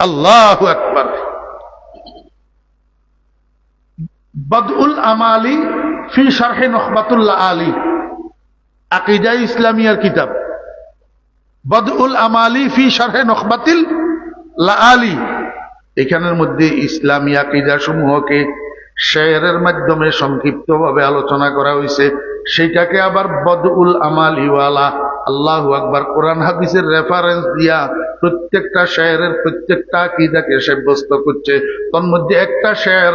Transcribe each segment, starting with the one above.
আল্লাহ আকবার। বদউল আমালি ফি শারহে নখবাতুল্লাহ আলী। আকিদা ইসলামিয়ার কিতাব। বদউল আমালি ফি শারহে নখবাতিল আলী। এখানের মধ্যে ইসলামী আকিদা সমূহকে শেয়ারের মাধ্যমে সংক্ষিপ্তভাবে আলোচনা করা হয়েছে সেটাকে আবার বদউল আমালিওয়ালা, আল্লাহ আকবার, কোরআন হাদিসের রেফারেন্স দিয়া প্রত্যেকটা শেয়ারের প্রত্যেকটা আকিদাকে সাব্যস্ত করছে। তন্মধ্যে একটা শেয়ার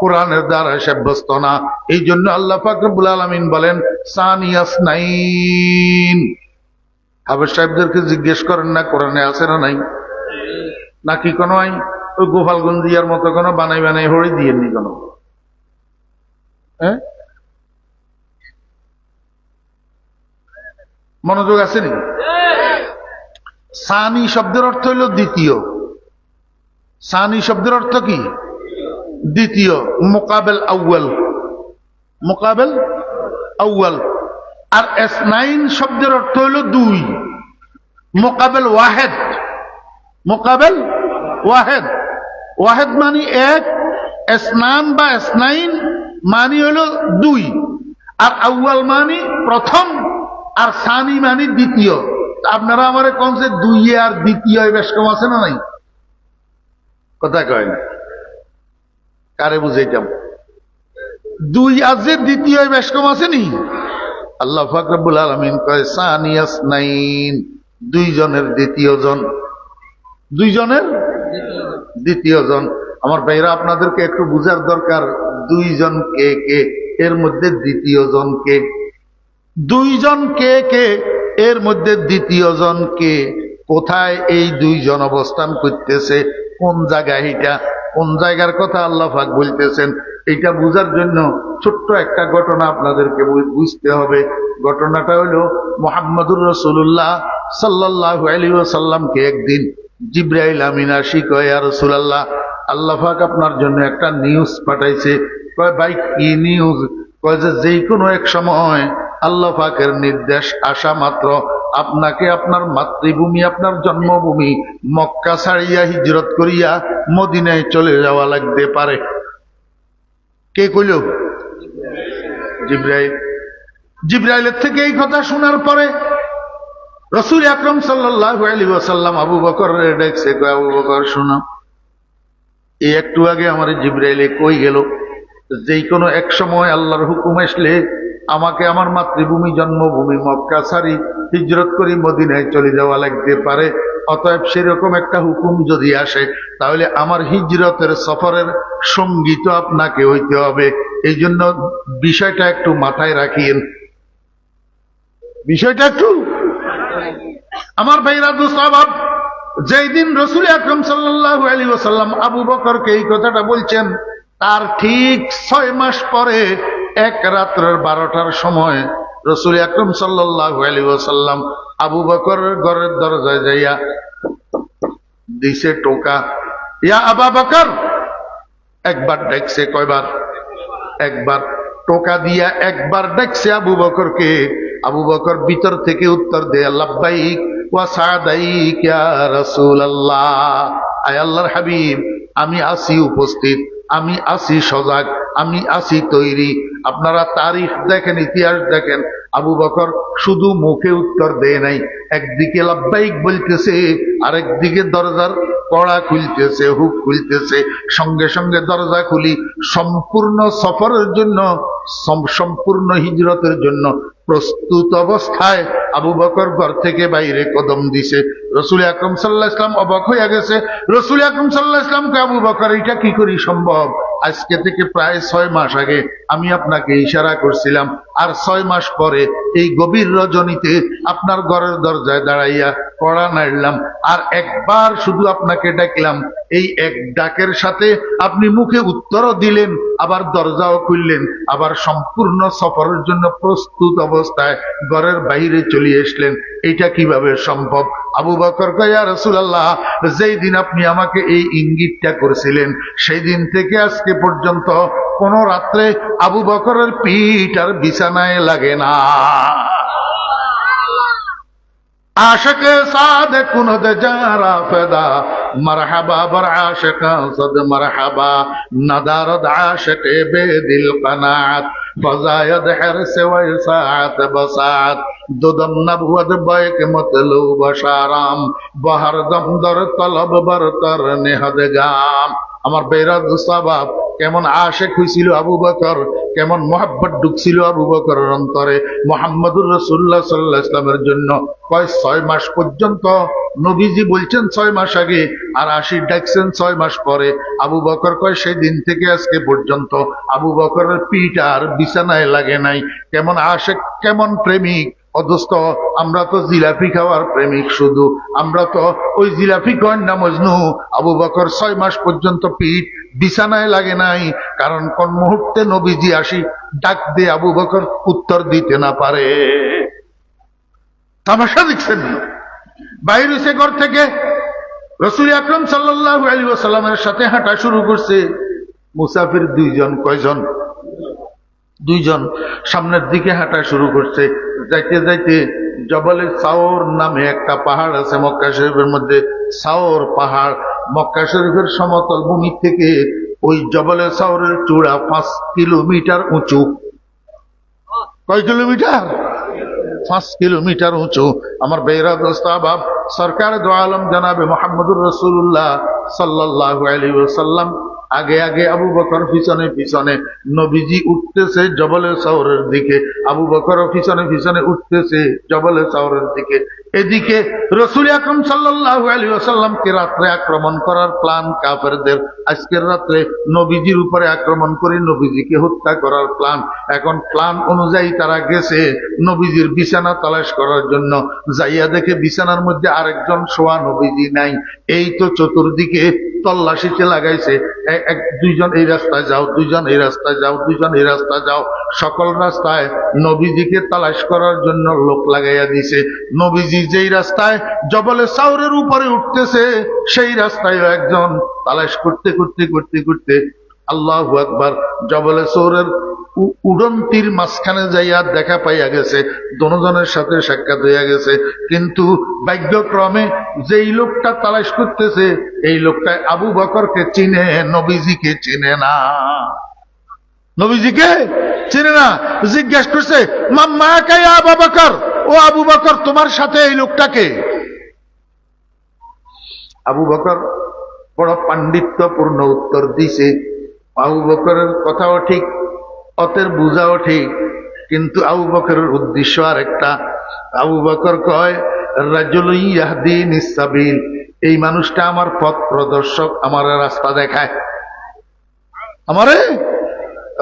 কোরআনের দ্বারা সাব্যস্ত না। এই জন্য আল্লাহ ফাকরুল আলমিন বলেন সানিয়াস নাইন হাবের সাহেবদেরকে জিজ্ঞেস করেন, না, কোরআনে আছে না নাই? নাকি কোনো আই ওই গোপালগঞ্জিয়ার মতো কোনো বানাই বানাই হরে দিয়েননি কোনো। হ্যাঁ? মনোযোগ আছে নি সানি শব্দের অর্থ হইল দ্বিতীয়। সানি শব্দের অর্থ কি? দ্বিতীয়, মোকাবেল আউয়াল। মোকাবেল আউয়াল। আর এস নাইন শব্দের অর্থ হইল দুই। মোকাবেল ওয়াহেদ। মোকাবেল ওয়াহেদ। ওয়াহেদ মানে এক স্নান বা স্নাইন মানি হইল দুই। আর আউয়াল মানি প্রথম, আর সানি মানি দ্বিতীয়। আপনারা আমার কোন যে দুই আর দ্বিতীয় বেশ কম আছে না নাই? কথা কয় না। কারে বুঝাইতাম? দুই যে দ্বিতীয় বেশ কম আছে নি? আল্লাহ ফাকরাবুল আলমিন কয় সানিয়াস নাইন দুইজনের দ্বিতীয় জন। দুইজনের? দ্বিতীয় জন। আমার ভাইরা আপনাদেরকে একটু বুঝার দরকার, দুইজন কে কে? এর মধ্যে দ্বিতীয় জন কে? দুইজন কে কে? এর মধ্যে দ্বিতীয় জন কে? কোথায় এই দুইজন অবস্থান করতেছে? কোন জায়গায় এটা? কোন জায়গার কথা আল্লাহ পাক বলতেছেন এটা বুঝার জন্য ছোট্ট একটা ঘটনা আপনাদেরকে বুঝতে হবে। ঘটনাটা হলো মোহাম্মদুর রসুল্লাহ সাল্লাহ আলী সাল্লামকে একদিন জিব্রাইল আমিন আশি কয় আর রসুলাল্লাহ, আল্লাহ পাক আপনার জন্য একটা নিউজ পাঠাইছে। কয়, ভাই, কি নিউজ কয় যে যেই কোনো এক সময় আল্লাহ পাকের নির্দেশ আসা মাত্র। আপনাকে আপনার মাতৃভূমি, আপনার জন্মভূমি মক্কা ছাড়িয়া হিজরত করিয়া মদিনায় চলে যাওয়া লাগতে পারে। কে কইল? জিব্রাইল। জিব্রাইলের থেকে এই কথা শোনার পরে রসুল আকরম সাল্লাহ আবু বকর আবু বকর, শোনা এই একটু আগে আমার জিব্রাইলে কই গেল? যে কোনো এক সময় আল্লাহর হুকুম আসলে আমাকে আমার মাতৃভূমি, জন্মভূমি মক্কা ছাড়ি হিজরত করি মদিনায় চলে যাওয়া লাগতে পারে। অতএব সেরকম একটা হুকুম যদি আসে, তাহলে আমার হিজরতের সফরের সঙ্গী তো আপনাকে হইতে হবে। এই জন্য বিষয়টা একটু মাথায় রাখিয়েন। বিষয়টা একটু? আমার ভাইরা দুস্তাবাব যেই দিন রসুল আকরম সাল্লাহ আলী ওসাল্লাম আবু বকরকে এই কথাটা বলছেন, তার ঠিক ছয় মাস পরে এক রাত্রের বারোটার সময় রসুল আকরম ওসাল্লাম আবু বকর ঘরের দরজায় যাইয়া দিছে টোকা, ইয়া আবা বকর! একবার ডেকছে কয়বার? একবার। টোকা দিয়া একবার ডাকছে আবু বকরকে। আবু বকর ভিতর থেকে উত্তর দেয়, লাব্বাইক হাবিব, আমি আসি উপস্থিত, আমি আসি সজাগ, আমি আসি তৈরি। আপনারা তারিখ দেখেন, ইতিহাস দেখেন, আবু বকর শুধু মুখে উত্তর দেয় নাই, একদিকে লাব্বাইক বলতেছে, আরেকদিকে দরজার কড়া খুলতেছে, হুক খুলতেছে, সঙ্গে সঙ্গে দরজা খুলি, সম্পূর্ণ সফরের জন্য, সম- সম্পূর্ণ হিজরতের জন্য প্রস্তুত অবস্থায় আবু বকর ঘর থেকে বাইরে কদম দিছে। রসুল আকরম সাল্লাহ ইসলাম অবাক হইয়া গেছে, রসুল আকরম সাল্লাহ ইসলামকে আবু বকর, এটা কি করি সম্ভব? আজকে থেকে প্রায় ছয় মাস আগে আমি আপনাকে ইশারা করছিলাম, আর ছয় মাস পরে এই গভীর রজনীতে আপনার ঘরের দরজায় দাঁড়াইয়া কড়া নাড়লাম। আর একবার শুধু আপনাকে ডাকলাম। এই এক ডাকের সাথে আপনি মুখে উত্তরও দিলেন, আবার দরজাও খুললেন, আবার সম্পূর্ণ সফরের জন্য প্রস্তুত অবস্থায় ঘরের বাইরে চলে আসলেন। এটা কীভাবে সম্ভব? আবু বকর কয়া রসুল্লাহ যেই দিন আপনি আমাকে এই ইঙ্গিতটা করেছিলেন, সেই দিন থেকে আজকে পর্যন্ত কোন রাত্রে আবু বকরের পিঠ আর বিছানায় লাগে না। আশকে সাদ কুনদ জারা ফেদা মারহাবা বর আশকা সদ মারহাবা নাদারদ আশকে বেদিল কনাত فزايد حرس ويساعت بساعت ددم نبود بیک مطلوب شارام بہر دم در طلب برتر نہد گام আমার বেরাদ সাবাব কেমন আশেক হয়েছিল আবু বকর, কেমন মোহাব্বত ঢুকছিল আবু বকরের অন্তরে। মোহাম্মদুর রসুল্লাহ সাল্লাহ ইসলামের জন্য কয়, ছয় মাস পর্যন্ত নবীজি বলছেন ছয় মাস আগে, আর আশি ডাকছেন ছয় মাস পরে। আবু বকর কয় সেই দিন থেকে আজকে পর্যন্ত আবু বকরের পিঠ আর বিছানায় লাগে নাই। কেমন আশেক, কেমন প্রেমিক অদস্ত আমরা তো জিলাপি খাওয়ার প্রেমিক শুধু। আমরা তো ওই জিলাপি কয়েন না মজনু। আবু বকর ছয় মাস পর্যন্ত পিঠ বিছানায় লাগে নাই। কারণ কোন মুহূর্তে নবীজি আসি ডাক দিয়ে আবু বকর উত্তর দিতে না পারে। তামাশা দেখছেন? বাইরে সে ঘর থেকে রসুল আকরম সাল্লাহ আলী সাল্লামের সাথে হাঁটা শুরু করছে। মুসাফির দুইজন কয়জন? দুইজন সামনের দিকে হাঁটা শুরু করছে। যাইতে যাইতে জবলের সাওর নামে একটা পাহাড় আছে মক্কা শরীফের মধ্যে। সাওর পাহাড়। মক্কা শরীফের সমতল ভূমি থেকে ওই জবলে সাওরের চূড়া পাঁচ কিলোমিটার উঁচু। কয় কিলোমিটার? পাঁচ কিলোমিটার উঁচু। আমার বেহরা দোস্তাবাব সরকার দো আলম জানাবে মোহাম্মদুর রসুল্লাহ সাল্লাহ আলী সাল্লাম আগে আগে আবু বকর পিছনে পিছনে। নবীজি উঠতেছে জবলে শহরের দিকে। আবু বকর পিছনে পিছনে উঠতেছে জবলে শহরের দিকে। এদিকে রসুল আকরম সাল্লাহ আলী আসাল্লামকে রাত্রে আক্রমণ করার প্ল্যান কাফেরদের। আজকের রাত্রে নবীজির উপরে আক্রমণ করে নবীজিকে হত্যা করার প্ল্যান। এখন প্ল্যান অনুযায়ী তারা গেছে নবীজির বিছানা তালাশ করার জন্য। যাইয়া দেখে বিছানার মধ্যে আরেকজন শোয়া নবীজি নাই। এই তো চতুর্দিকে তল্লাশিতে লাগাইছে এক, দুইজন এই রাস্তায় যাও, দুইজন এই রাস্তায় যাও, দুইজন এই রাস্তায় যাও। সকল রাস্তায় নবীজিকে তালাশ করার জন্য লোক লাগাইয়া দিছে। নবীজি যেই রাস্তায় জবলে সাউরের উপরে উঠতেছে, সেই রাস্তায় একজন তালাশ করতে করতে করতে করতে আল্লাহ একবার জবলে সৌরের উড়ন্তির মাঝখানে যাইয়া দেখা পাইয়া গেছে দনজনের সাথে সাক্ষাৎ হইয়া গেছে। কিন্তু ভাগ্যক্রমে যেই লোকটা তালাশ করতেছে, এই লোকটা আবু বকরকে চিনে, নবীজিকে চিনে না। নবীজিকে চিনে না। জিজ্ঞেস করছে, মাম্মা কে আবু বকর? ও আবু বকর, তোমার সাথে এই লোকটাকে আবু বকর বড় পাণ্ডিত্যপূর্ণ উত্তর দিছে আবু বকরের কথাও ঠিক, অতের বুঝাও ঠিক, কিন্তু আবু বকরের উদ্দেশ্য আর একটা আবু বকর কয় রাজুল ইয়াহদিন ইসাবিল এই মানুষটা আমার পথ প্রদর্শক, আমার রাস্তা দেখায়। আমারে?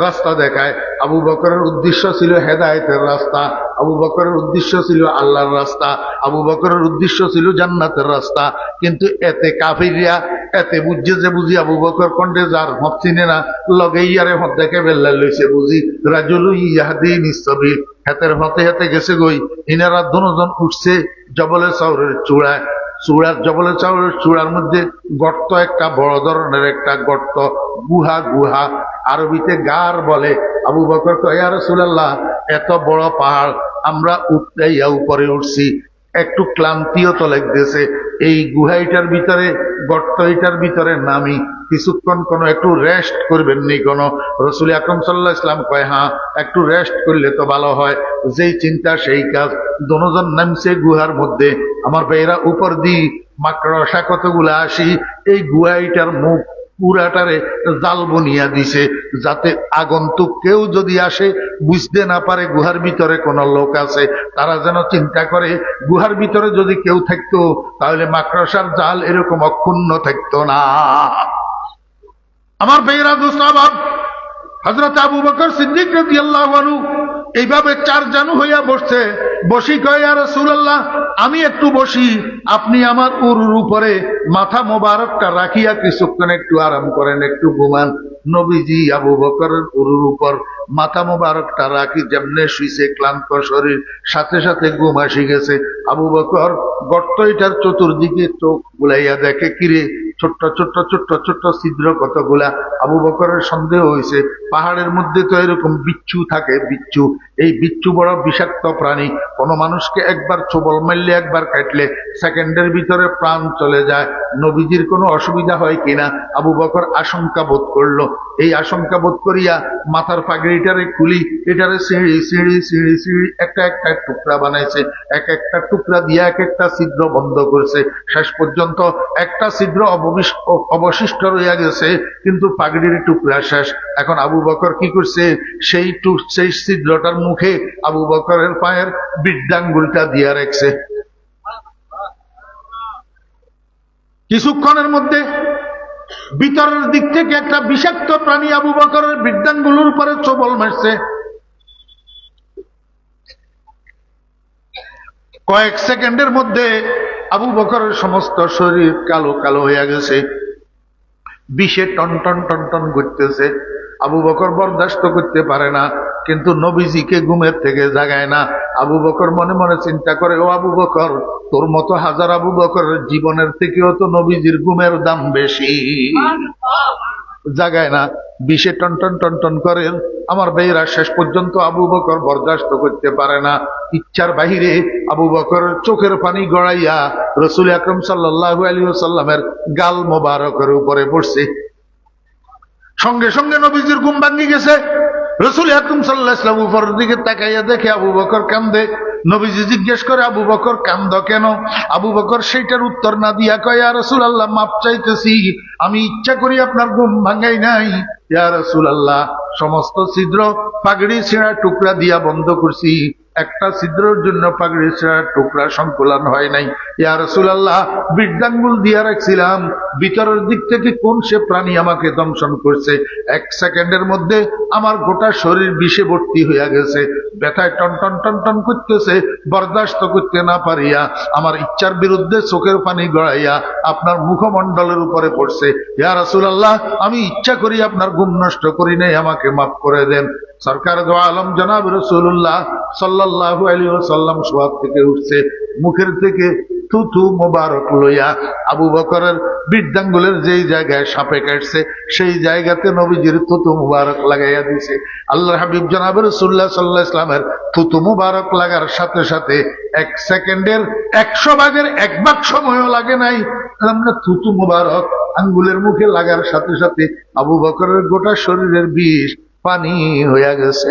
রাস্তা দেখায়। আবু বকরের উদ্দেশ্য ছিল হেদায়েতের রাস্তা। আবু বকরের উদ্দেশ্য ছিল আল্লাহর রাস্তা। আবু বকরের উদ্দেশ্য ছিল জান্নাতের রাস্তা। কিন্তু এতে কাফিরিয়া এতে বুঝছে যে বুঝি আবু বকর কন্ডে যার হত চিনে না, লগে ইয়ারে হত দেখে বেল্লা লইছে বুঝি। রাজুল ইয়াহাদিন ইসবিল হাতের হতে হাতে গেছে গই। ইনারা দুজন উঠছে জবলে চাউরের চূড়ায়। চূড়ার জবলে চাউলের চূড়ার মধ্যে গর্ত একটা, বড় ধরনের একটা গর্ত, গুহা গুহা। আরবিতে গার বলে, আবু বকর কয়া রসুল্লাহ এত বড় পাহাড়, আমরা উঠতে ইয়া উপরে উঠছি। একটু ক্লান্তিও তো লাগতেছে। এই গুহাইটার ভিতরে গর্ত ভিতরে নামি কিছুক্ষণ কোনো একটু রেস্ট করবেন নি কোন রসুল আকরম সাল্লাহ ইসলাম কয় হ্যাঁ একটু রেস্ট করলে তো ভালো হয়। যেই চিন্তা, সেই কাজ। দনোজন নামছে গুহার মধ্যে। আমার ভাইয়েরা উপর দি মাকড়সা কতগুলো আসি, এই গুহাইটার মুখ পুরাটারে জাল বনিয়া দিছে, যাতে আগন্তুক কেউ যদি আসে, বুঝতে না পারে গুহার ভিতরে কোন লোক আছে, তারা যেন চিন্তা করে, গুহার ভিতরে যদি কেউ থাকতো, তাহলে মাকড়সার জাল এরকম অক্ষুণ্ণ থাকতো না। আমার বেয়েরা দোস্তাব হজরত আবু বকর সিদ্দিক রাজি আল্লাহ এইভাবে চার জানু হইয়া বসছে। বসি কয়া রসুল্লাহ আমি একটু বসি। আপনি আমার উরুর উপরে মাথা মোবারকটা রাখিয়া কিছুক্ষণ একটু আরাম করেন, একটু ঘুমান। নবীজি আবু বকরের উরুর উপর মাথা মোবারকটা রাখি, যেমনে শুইছে, ক্লান্ত শরীর, সাথে সাথে ঘুম আসি গেছে। আবু বকর গর্ত এটার চতুর্দিকে চোখ বুলাইয়া দেখে, কিরে ছোট্ট ছোট্ট ছোট্ট ছোট্ট ছিদ্র কতগুলা? আবু বকরের সন্দেহ হয়েছে, পাহাড়ের মধ্যে তো এরকম বিচ্ছু থাকে, বিচ্ছু। এই বিচ্ছু বড় বিষাক্ত প্রাণী। কোন মানুষকে একবার ছোবল মারলে, একবার কাটলে, সেকেন্ডের ভিতরে প্রাণ চলে যায়। নবীজির কোনো অসুবিধা হয় কিনা? আবু বকর আশঙ্কা বোধ করল। এই আশঙ্কা বোধ করিয়া মাথার পাগড়িটারে খুলি, এটারে সিঁড়ি সিঁড়ি সিঁড়ি সিঁড়ি, একটা একটা টুকরা বানাইছে। এক একটা টুকরা দিয়ে এক একটা ছিদ্র বন্ধ করছে। শেষ পর্যন্ত একটা ছিদ্র অববিশ- অবশিষ্ট রইয়া গেছে, কিন্তু পাগড়ির টুকরা শেষ। এখন আবু বকর কি করছে? সেই সেই ছিদ্রটার মুখে আবু বকরের পায়ের বৃদ্ধাঙ্গুলটা দিয়া রাখছে। কিছুক্ষণের মধ্যে ভিতরের দিক থেকে একটা বিষাক্ত প্রাণী আবু বকরের বৃদ্ধাঙ্গুলোর উপরে চবল মারছে। কয়েক সেকেন্ডের মধ্যে আবু বকরের সমস্ত শরীর কালো কালো হয়ে গেছে। বিষে টন টন টন টন করতেছে আবু বকর বরদাস্ত করতে পারে না, কিন্তু নবীজিকে ঘুমের থেকে জাগায় না। আবু বকর মনে মনে চিন্তা করে, ও আবু বকর, তোর মতো হাজার আবু বকরের জীবনের থেকেও তো নবীজির ঘুমের দাম বেশি। জাগায় না। বিষে টন টন টন টন করে। আমার বেহরা শেষ পর্যন্ত আবু বকর বরদাস্ত করতে পারে না। ইচ্ছার বাহিরে আবু বকর চোখের পানি গড়াইয়া রসুল আকরম সাল্লাহ আলী সাল্লামের গাল মোবারকের উপরে পড়ছে। সঙ্গে সঙ্গে নবীজির ঘুম ভাঙ্গি গেছে। রসুল হাকুম সাল্লাহ ইসলাম উপরের দিকে তাকাইয়া দেখে আবু বকর কান্দে। নবীজি জিজ্ঞেস করে, আবু বকর, কান্দ কেন? আবু বকর সেইটার উত্তর না দিয়া কয়, ইয়া রসুল আল্লাহ মাপ চাইতেছি। আমি ইচ্ছা করি আপনার ঘুম ভাঙ্গাই নাই। ইয়া রসুল আল্লাহ সমস্ত ছিদ্র পাগড়ি, ছেঁড়া টুকরা দিয়া বন্ধ করছি। একটা ছিদ্রর জন্য পাগড়ি, ছেঁড়া টুকরা সংকুলন হয় নাই। ইয়া রসুল আল্লাহ বৃদ্ধাঙ্গুল দিয়া রাখছিলাম। ভিতরের দিক থেকে কোন সে প্রাণী আমাকে দংশন করছে? এক সেকেন্ডের মধ্যে আমার গোটা শরীর বিষে ভর্তি হইয়া গেছে। ব্যথায় টন টন টন টন করতেছে, বরদাস্ত করতে না পারিয়া আমার ইচ্ছার বিরুদ্ধে চোখের পানি গড়াইয়া আপনার মুখমণ্ডলের উপরে পড়ছে। ইয়া রাসুল আল্লাহ আমি ইচ্ছা করি আপনার ঘুম নষ্ট করি নাই, আমাকে মাফ করে দেন। সরকার দো আলম জনাব রসুল্লাহ সাল্লাহ আলী সাল্লাম সোয়াব থেকে উঠছে। মুখের থেকে থুথু মোবারক লইয়া আবু বকরের বৃদ্ধাঙ্গুলের যেই জায়গায় সাপে কাটছে, সেই জায়গাতে নবীজির থুতু মুবারক লাগাইয়া দিছে। আল্লাহ হাবিব জনাব রসুল্লাহ সাল্লাহ ইসলামের থুতু মুবারক লাগার সাথে সাথে এক সেকেন্ডের একশো ভাগের এক ভাগ সময়ও লাগে নাই। আমরা থুতু মুবারক আঙ্গুলের মুখে লাগার সাথে সাথে আবু বকরের গোটা শরীরের বিষ পানি হইয়া গেছে।